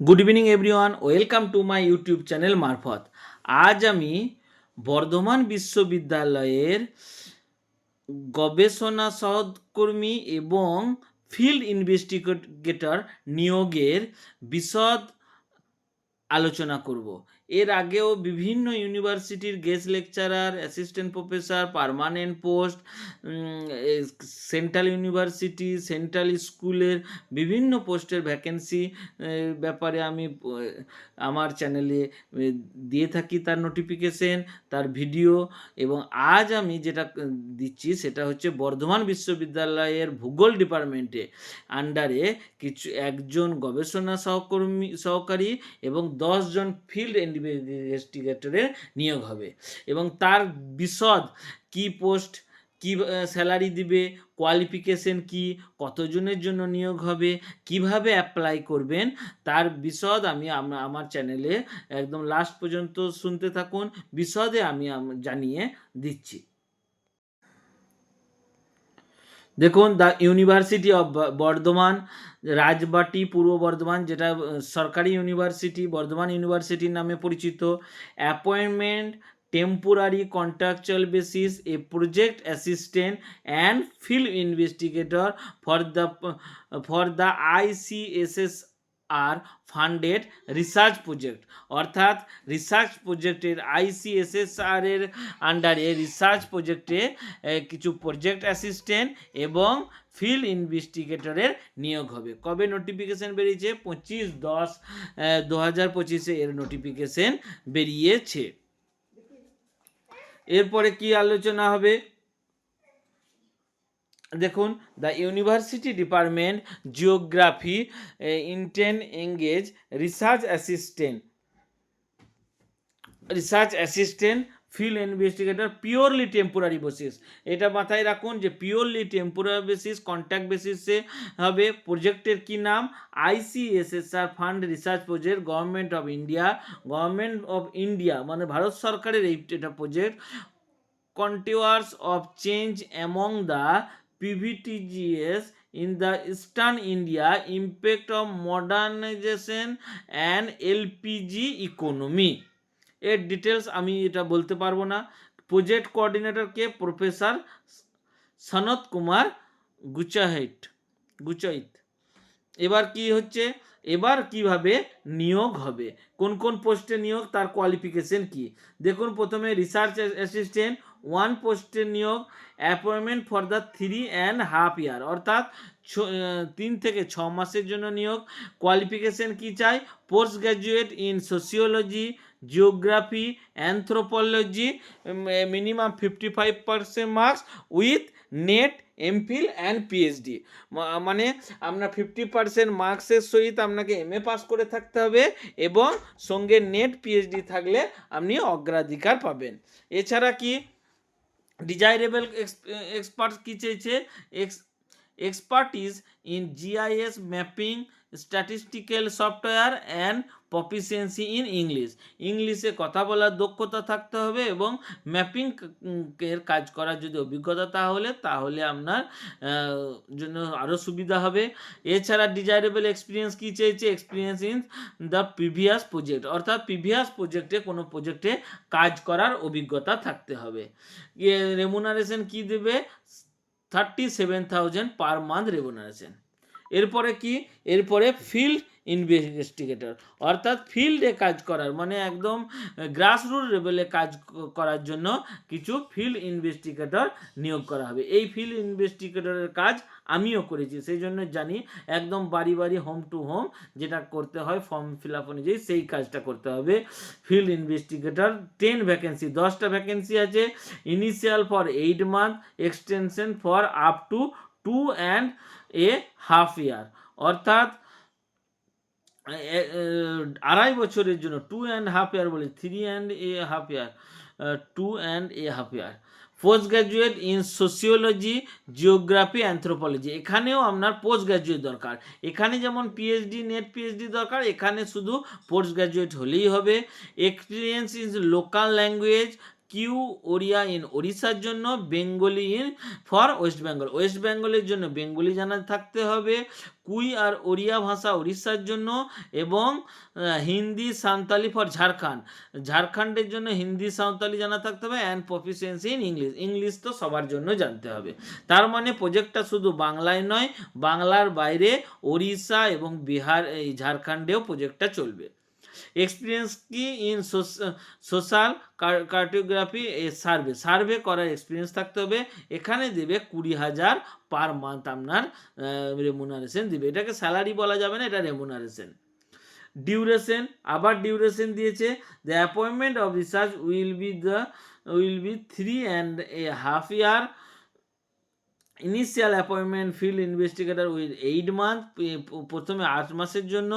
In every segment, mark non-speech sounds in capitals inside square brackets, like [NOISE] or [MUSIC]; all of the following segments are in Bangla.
Good evening everyone welcome to my YouTube channel মারফত আজ আমি বর্ধমান বিশ্ববিদ্যালয়ের গবেষণা সহকর্মী এবং ফিল্ড ইনভেস্টিগেটর নিয়োগের বিশদ আলোচনা করব। এর আগেও বিভিন্ন ইউনিভার্সিটির guest lecturer assistant professor permanent post central university central স্কুলের বিভিন্ন পোস্টের ভ্যাকেন্সি ব্যাপারে আমি আমার চ্যানেলে দিয়ে থাকি তার নোটিফিকেশন তার ভিডিও এবং আজ আমি যেটা দিচ্ছি সেটা হচ্ছে বর্ধমান বিশ্ববিদ্যালয়ের ভূগোল ডিপার্টমেন্টে আন্ডারে কিছু একজন গবেষণা সহকর্মী, সহকারী এবং দশজন ফিল্ড ইনভেস্টিগেটরের নিয়োগ হবে। এবং তার বিশদ কি পোস্ট, কি স্যালারি দিবে, কোয়ালিফিকেশন কি, কতজনের জন্য নিয়োগ হবে, কীভাবে অ্যাপ্লাই করবেন, তার বিশদ আমি আম- আমার চ্যানেলে একদম লাস্ট পর্যন্ত শুনতে থাকুন। বিশদে আমি জানিয়ে দিচ্ছি। দেখুন, the university of Bardhaman Rajbati পূর্ব বর্ধমান, যেটা সরকারি ইউনিভার্সিটি, বর্ধমান ইউনিভার্সিটির নামে পরিচিত। Appointment temporary contractual basis a project assistant and field investigator for the for the ICSS R funded research project অর্থাৎ রিসার্চ প্রজেক্টের আইসিএসএসআর এর আন্ডারে রিসার্চ প্রজেক্টে কিছু প্রজেক্ট অ্যাসিস্ট্যান্ট এবং ফিল্ড ইনভেস্টিগেটরের নিয়োগ হবে। কবে নোটিফিকেশন বেরিয়েছে? পঁচিশ দশ দু হাজার পঁচিশে এর নোটিফিকেশন বেরিয়েছে। এরপরে কি আলোচনা হবে? দেখুন the university department geography intend engage research assistant research assistant field investigator purely temporary basis এটা মাথায় রাখুন যে পিওরলি টেম্পোরারি বেসিস কন্ট্যাক্ট বেসিসে হবে। প্রজেক্টের কি নাম? ICSSR fund research project government of India government of India মানে ভারত সরকারের এই, এটা project contours of change among the PVTGS in the eastern India, impact of modernization and LPG economy. এর ডিটেলস আমি এটা বলতে পারব না। প্রজেক্ট কোঅর্ডিনেটর কে প্রফেসর সনত কুমার গুচাহিট গুচাইত এবার কি হচ্ছে? এবার কীভাবে নিয়োগ হবে? কোন কোন পোস্টে নিয়োগ? তার কোয়ালিফিকেশন কি? দেখুন প্রথমে রিসার্চ অ্যাসিস্ট্যান্ট ওয়ান পোস্টের নিয়োগ appointment for the three and half year অর্থাৎ তিন থেকে ছ মাসের জন্য নিয়োগ। কোয়ালিফিকেশন কি চাই? Post graduate in sociology geography anthropology minimum fifty five percent marks with NET MPhil and PhD মানে আপনার ফিফটি পার্সেন্ট মার্কসের সহিত আপনাকে এম এ পাস করে থাকতে হবে এবং সঙ্গে নেট পিএইচডি থাকলে আপনি অগ্রাধিকার পাবেন। এছাড়া কি? ডিজাইরেবল এক্সপার্ট কী চেয়েছে? Ex expertise in GIS mapping statistical software and proficiency in English ইংলিশে কথা বলার দক্ষতা থাকতে হবে এবং ম্যাপিং এর কাজ করার যদি অভিজ্ঞতা তাহলে তাহলে আপনার জন্য আরও সুবিধা হবে। এছাড়া ডিজাইরেবল এক্সপিরিয়েন্স কী চেয়েছে experience in the previous project অর্থাৎ প্রিভিয়াস প্রজেক্টে কোনো প্রজেক্টে কাজ করার অভিজ্ঞতা থাকতে হবে। রেমুনারেশন কি দেবে? Thirty seven thousand per month remuneration এরপরে কি? এরপরে ফিল্ড ইনভেস্টিগেটর অর্থাৎ ফিল্ডে কাজ করার মানে একদম গ্রাসরুট লেভেলে কাজ করার জন্য কিছু ফিল্ড ইনভেস্টিগেটর নিয়োগ করা হবে। এই ফিল্ড ইনভেস্টিগেটরের কাজ আমিও করেছি, সেই জন্য জানি একদম বাড়ি বাড়ি হোম টু হোম যেটা করতে হয় ফর্ম ফিল আপ অনুযায়ী সেই কাজটা করতে হবে। ফিল্ড ইনভেস্টিগেটর টেন ভ্যাকেন্সি দশটা ভ্যাকেন্সি আছে। Initial for eight month extension for up to two and a half year অর্থাৎ আড়াই বছরের জন্য টু অ্যান্ড হাফ ইয়ার বলে three and a half year two and a half year post graduate in sociology geography anthropology এখানেও আপনার পোস্ট গ্র্যাজুয়েট দরকার। এখানে যেমন পিএইচডি নেট পিএইচডি দরকার, এখানে শুধু পোস্ট গ্র্যাজুয়েট হলেই হবে। এক্সপিরিয়েন্স ইন লোকাল ল্যাঙ্গুয়েজ কিউ ওড়িয়া ইন ওড়িশার জন্য, Bengali in for West Bengal. West বেঙ্গলের জন্য বেঙ্গলি জানা থাকতে হবে, কুই আর ওড়িয়া ভাষা উড়িষ্যার জন্য এবং হিন্দি, সাঁওতালি ফর ঝাড়খণ্ড। ঝাড়খণ্ডের জন্য হিন্দি, সাঁওতালি জানা থাকতে হবে and proficiency in English English তো সবার জন্য জানতে হবে। তার মানে প্রজেক্টটা শুধু বাংলায় নয়, বাংলার বাইরে ওড়িশা এবং বিহার, এই ঝাড়খণ্ডেও প্রজেক্টটা চলবে। এক্সপিরিয়েন্স কি in social cartography survey survey করার এক্সপিরিয়েন্স থাকতে হবে। এখানে দেবে কুড়ি হাজার পার মান্থ আপনার রেমুনারেশন দিবে। এটাকে স্যালারি বলা যাবে না, এটা রেমুনারেশন ডিউরেশন আবার ডিউরেশন দিয়েছে। The appointment of research will be the will be three and a half year initial appointment field investigator with eight month প্রথমে আট মাসের জন্য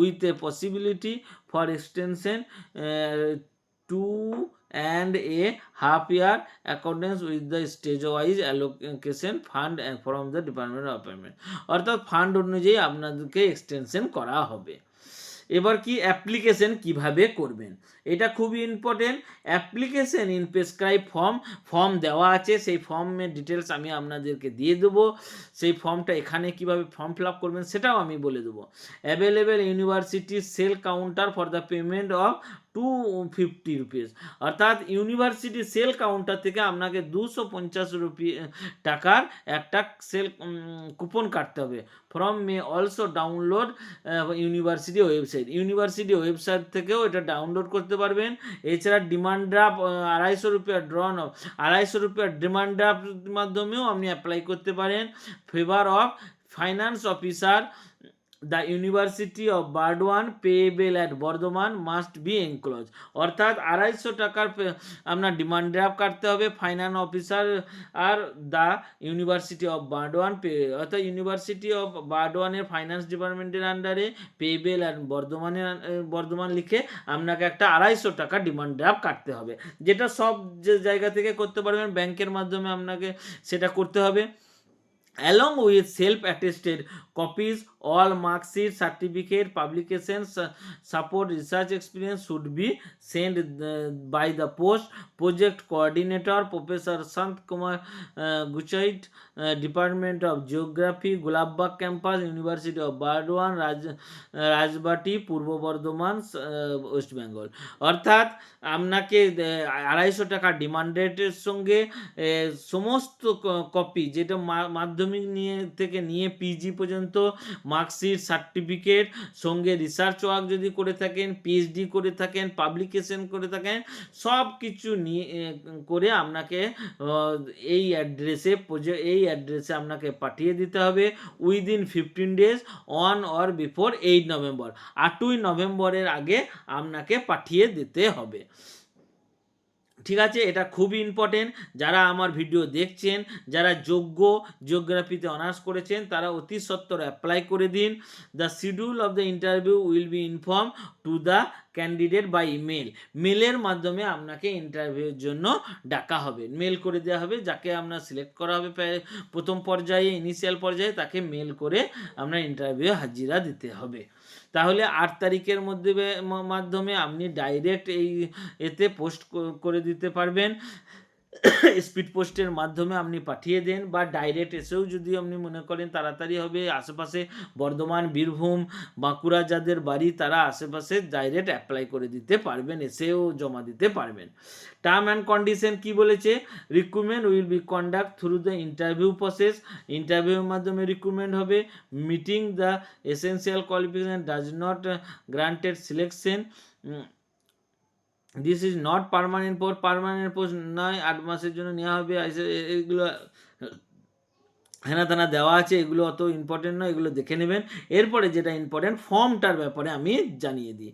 with a possibility for extension two and a half year accordance with the stage wise allocation fund from the department of appointment অর্থাৎ ফান্ড অনুযায়ী আপনাদেরকে এক্সটেনশন করা হবে। এবার কি অ্যাপ্লিকেশন কীভাবে করবেন? এটা খুবই important application in prescribe form form দেওয়া আছে। সেই ফর্মের ডিটেলস আমি আপনাদেরকে দিয়ে দেবো। সেই ফর্মটা এখানে কীভাবে ফর্ম ফিল আপ করবেন সেটাও আমি বলে দেবো। Available university sale counter for the payment of two fifty rupees অর্থাৎ ইউনিভার্সিটি সেল কাউন্টার থেকে আপনাকে দুশো পঞ্চাশ রুপি টাকার একটা সেল কুপন কাটতে হবে। From may also download university website university website থেকেও এটা ডাউনলোড করতে পারবেন। এছাড়া ডিমান্ড ড্রাফট আড়াইশো রুপিয়া ড্রন আড়াইশো রুপিয়া ডিমান্ড ড্রাফট মাধ্যমেও আপনি অ্যাপ্লাই করতে পারেন। Favour of finance officer the university of Burdwan payable at Bardhaman must be enclose অর্থাৎ আড়াইশো টাকার আপনার ডিমান্ড ড্রাফট কাটতে হবে। Finance officer R the university of Burdwan pay অর্থাৎ ইউনিভার্সিটি অফ বার্ডওয়ানের ফাইন্যান্স ডিপার্টমেন্টের আন্ডারে পেবেল অ্যান্ড বর্ধমানের বর্ধমান লিখে আপনাকে একটা আড়াইশো টাকা ডিমান্ড ড্রাফট কাটতে হবে। যেটা সব যে জায়গা থেকে করতে পারবেন ব্যাংকের মাধ্যমে আপনাকে সেটা করতে হবে। Along with self-attested copies all marksheet certificate publication support research experience should be send by the post project coordinator professor Shanta Kumar Guchait department of geography Golapbag campus university of Burdwan Rajbati Purba Bardhaman west Bengal অর্থাৎ, আপনাকে আড়াইশো টাকা ডিমান্ডেটের সঙ্গে সমস্ত কপি যেটা মাধ্যমিক নিয়ে থেকে নিয়ে পিজি পর্যন্ত মার্কশিট, সার্টিফিকেট, সঙ্গে রিসার্চ ওয়ার্ক যদি করে থাকেন পিএইচডি করে থাকেন পাবলিকেশন করে থাকেন, সব কিছু নিয়ে করে আপনাকে এই অ্যাড্রেসে এই অ্যাড্রেসে আপনাকে পাঠিয়ে দিতে হবে within fifteen days on or before eight November আটই নভেম্বরের আগে আপনাকে পাঠিয়ে দিতে হবে। ঠিক আছে? এটা খুবই ইম্পর্টেন্ট যারা আমার ভিডিও দেখছেন, যারা যোগ্য জিওগ্রাফিতে অনার্স করেছেন, তারা অতি সত্বর অ্যাপ্লাই করে দিন। The schedule of the interview will be inform to the candidate by mail মেলের মাধ্যমে আপনাকে ইন্টারভিউর জন্য ডাকা হবে। মেল করে দেওয়া হবে, যাকে আপনার সিলেক্ট করা হবে প্রথম পর্যায়ে ইনিশিয়াল পর্যায়ে, তাকে মেল করে আপনার ইন্টারভিউ হাজিরা দিতে হবে। তাহলে আট তারিখের মধ্যে বে- মাধ্যমে আপনি ডাইরেক্ট এই এতে পোস্ট করে দিতে পারবেন। [COUGHS] স্পিড পোস্টের মাধ্যমে আপনি পাঠিয়ে দেন বা ডাইরেক্ট এসেও যদি আপনি মনে করেন তাড়াতাড়ি হবে, আশেপাশে বর্ধমান, বীরভূম, বাঁকুড়া যাদের বাড়ি তারা আশেপাশে ডাইরেক্ট অ্যাপ্লাই করে দিতে পারবেন, এসেও জমা দিতে পারবেন। টার্ম অ্যান্ড কন্ডিশন কি বলেছে? Recruitment will be conduct through the interview process ইন্টারভিউর মাধ্যমে রিক্রুটমেন্ট হবে। Meeting the essential qualification does not granted selection this is not permanent post permanent post নয়, আট মাসের জন্য নেওয়া হবে। এগুলো হেনা তেনা দেওয়া আছে, এগুলো অত ইম্পর্টেন্ট নয়, এগুলো দেখে নেবেন। এরপরে যেটা ইম্পর্টেন্ট ফর্মটার ব্যাপারে আমি জানিয়ে দিই।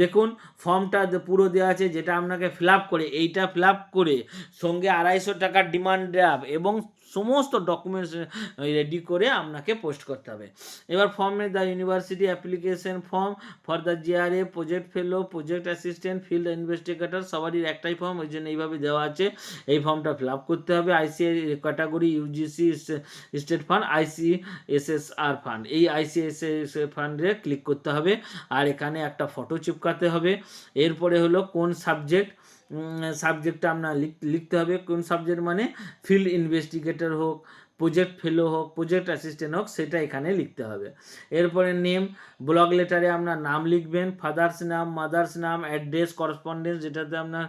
দেখুন ফর্মটা পুরো দেওয়া আছে, যেটা আপনাকে ফিল করে, এইটা ফিল করে সঙ্গে আড়াইশো টাকার ডিমান্ড ড্রাফট এবং সমস্ত ডকুমেন্টস রেডি করে আপনাকে পোস্ট করতে হবে। এবার ফর্মে the university application form for the GRA project fellow project assistant field investigator সবারই একটাই ফর্ম ওই জন্য এইভাবে দেওয়া আছে। এই ফর্মটা ফিল আপ করতে হবে। ICI category UGC state fund ICSSR fund এই আইসিএসএস ফান্ডে ক্লিক করতে হবে। আর এখানে একটা ফটো চিপকাতে হবে। এরপরে হলো কোন সাবজেক্ট সাবজেক্টটা আপনার লিখ- লিখতে হবে। কোন সাবজেক্ট মানে ফিল্ড ইনভেস্টিগেটর হোক প্রজেক্ট ফেলো হোক প্রজেক্ট অ্যাসিস্ট্যান্ট হোক, সেটা এখানে লিখতে হবে। এরপরে নেম ব্লগ লেটারে আপনার নাম লিখবেন ফাদার্স নাম মাদার্স নাম অ্যাড্রেস করসপন্ডেন্স যেটাতে আপনার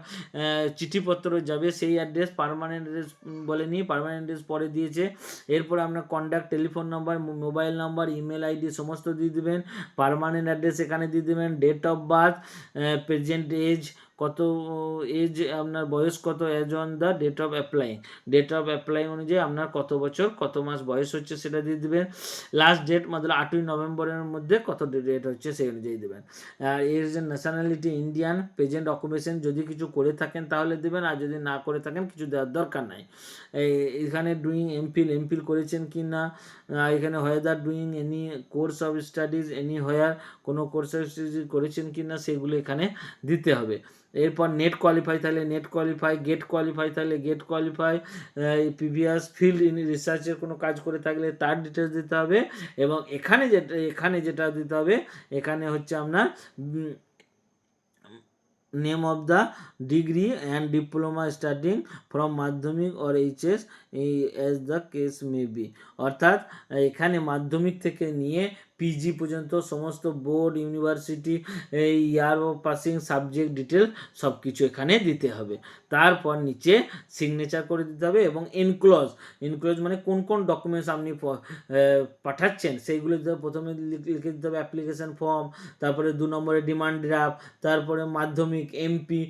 চিঠিপত্র যাবে, সেই অ্যাড্রেস পারমানেন্ট অ্যাড্রেস বলেনি পারমানেন্ট অ্যাড্রেস পরে দিয়েছে। এরপর আপনার contact telephone number mobile number email ID সমস্ত দিয়ে দেবেন। পারমানেন্ট অ্যাড্রেস এখানে দিয়ে দেবেন date of birth present age কত এজ আপনার বয়স কত age on the date of apply date of apply অনুযায়ী আপনার কত বছর, কত মাস বয়স হচ্ছে সেটা দিয়ে দেবেন। লাস্ট ডেট মতলব আটই নভেম্বরের মধ্যে কত ডেট হচ্ছে সেই অনুযায়ী দেবেন। আর এর যে ন্যাশনালিটি ইন্ডিয়ান প্রেজেন্ট অকুপেশন যদি কিছু করে থাকেন তাহলে দেবেন, আর যদি না করে থাকেন, কিছু দেওয়ার দরকার নাই। এখানে ডুইং এমফিল এমফিল করেছেন কি না? এখানে whether doing any course of studies anywhere কোনো কোর্স অফ স্টাডিজ করেছেন কি না, সেগুলো এখানে দিতে হবে। এরপর নেট কোয়ালিফাই তাহলে নেট কোয়ালিফাই গেট কোয়ালিফাই তাহলে GATE qualify previous field in রিসার্চের কোনো কাজ করে থাকলে তার ডিটেলস দিতে হবে এবং এখানে যেটা এখানে যেটা দিতে হবে, এখানে হচ্ছে আপনার name of the degree and diploma starting from Madhyamik or HS as the case may be অর্থাৎ এখানে মাধ্যমিক থেকে নিয়ে পিজি পর্যন্ত সমস্ত বোর্ড ইউনিভার্সিটি এই ইয়ার পাসিং সাবজেক্ট ডিটেল সব কিছু এখানে দিতে হবে। তারপর নিচে সিগনেচার করে দিতে হবে এবং এনক্লোজ এনক্লোজ মানে কোন কোন ডকুমেন্টস আপনি পাঠাচ্ছেন সেইগুলো দিতে প্রথমে লিখে দিতে হবে অ্যাপ্লিকেশান ফর্ম তারপরে দু নম্বরে ডিমান্ড ড্রাফট তারপরে মাধ্যমিক MP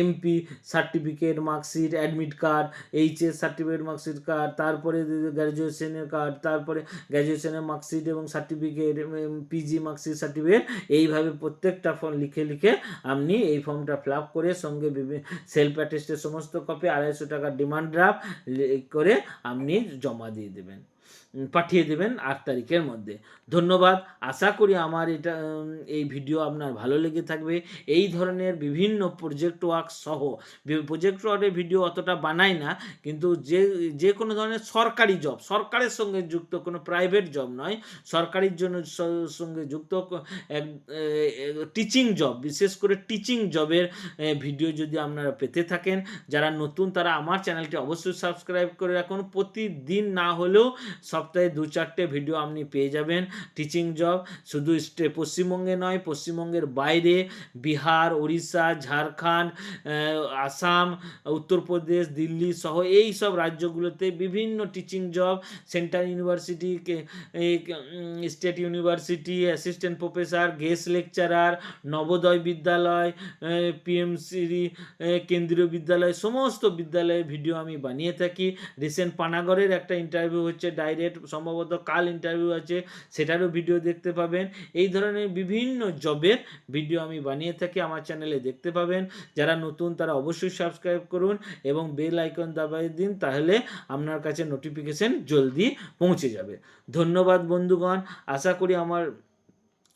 MP certificate marksheet admit card HS certificate marksheet card তারপরে গ্র্যাজুয়েশনের কার্ড তারপরে গ্র্যাজুয়েশনের মার্কশিট এবং সার্টিফিকেট পিজি মার্কশিট সার্টিফিকেট এইভাবে প্রত্যেকটা ফর্ম লিখে লিখে আপনি এই ফর্মটা ফিল করে সঙ্গে বিভিন্ন সেলফ অ্যাটেস্টের সমস্ত কপি আড়াইশো টাকার ডিমান্ড ড্রাফট করে আপনি জমা দিয়ে দেবেন। পাঠিয়ে দেবেন আট তারিখের মধ্যে। ধন্যবাদ। আশা করি আমার এটা এই ভিডিও আপনার ভালো লেগে থাকবে। এই ধরনের বিভিন্ন প্রজেক্ট ওয়ার্ক সহ প্রজেক্ট ওয়ার্কের ভিডিও অতটা বানাই না, কিন্তু যে যে কোনো ধরনের সরকারি জব সরকারের সঙ্গে যুক্ত, কোনো প্রাইভেট জব নয় সরকারির জন্য সঙ্গে যুক্ত, এক টিচিং জব বিশেষ করে টিচিং জবের ভিডিও যদি আপনারা পেতে থাকেন, যারা নতুন, তারা আমার চ্যানেলটি অবশ্যই সাবস্ক্রাইব করে রাখুন। প্রতিদিন না হলেও সপ্তাহে দু চারটে ভিডিও আপনি পেয়ে যাবেন। টিচিং জব শুধু স্টে পশ্চিমবঙ্গে নয়, পশ্চিমবঙ্গের বাইরে, বিহার উড়িষ্যা ঝাড়খণ্ড আসাম, উত্তরপ্রদেশ, দিল্লি সহ এই সব রাজ্যগুলোতে বিভিন্ন teaching job central university state university assistant professor guest lecturer Navodaya Vidyalaya PMC কেন্দ্রীয় বিদ্যালয়, সমস্ত বিদ্যালয়ের ভিডিও আমি বানিয়ে থাকি। রিসেন্ট পানাগড়ের একটা ইন্টারভিউ হচ্ছে ডাইরেক্ট সম্ভবত কাল ইন্টারভিউ আছে, সেটারও ভিডিও দেখতে পাবেন। এই ধরনের বিভিন্ন জবের ভিডিও আমি বানিয়ে থাকি আমার চ্যানেলে দেখতে পাবেন। যারা নতুন, তারা অবশ্যই সাবস্ক্রাইব করুন এবং বেল আইকন দাবাই দিন, তাহলে আপনার কাছে নোটিফিকেশন জলদি পৌঁছে যাবে। ধন্যবাদ বন্ধুগণ, আশা করি আমার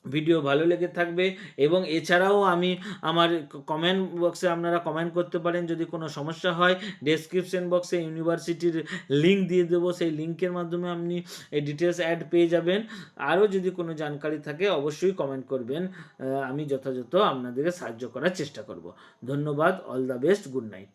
ভিডিও ভালো লেগে থাকবে এবং এছাড়াও আমি আমার কমেন্ট বক্সে আপনারা কমেন্ট করতে পারেন যদি কোনো সমস্যা হয়। ডেসক্রিপশন বক্সে ইউনিভার্সিটির লিঙ্ক দিয়ে দেবো। সেই লিঙ্কের মাধ্যমে আপনি এই ডিটেলস অ্যাড পেয়ে যাবেন। আরও যদি কোনো জানকারি থাকে অবশ্যই কমেন্ট করবেন। আমি যথাযথ আপনাদেরকে সাহায্য করার চেষ্টা করব। ধন্যবাদ। All the best good night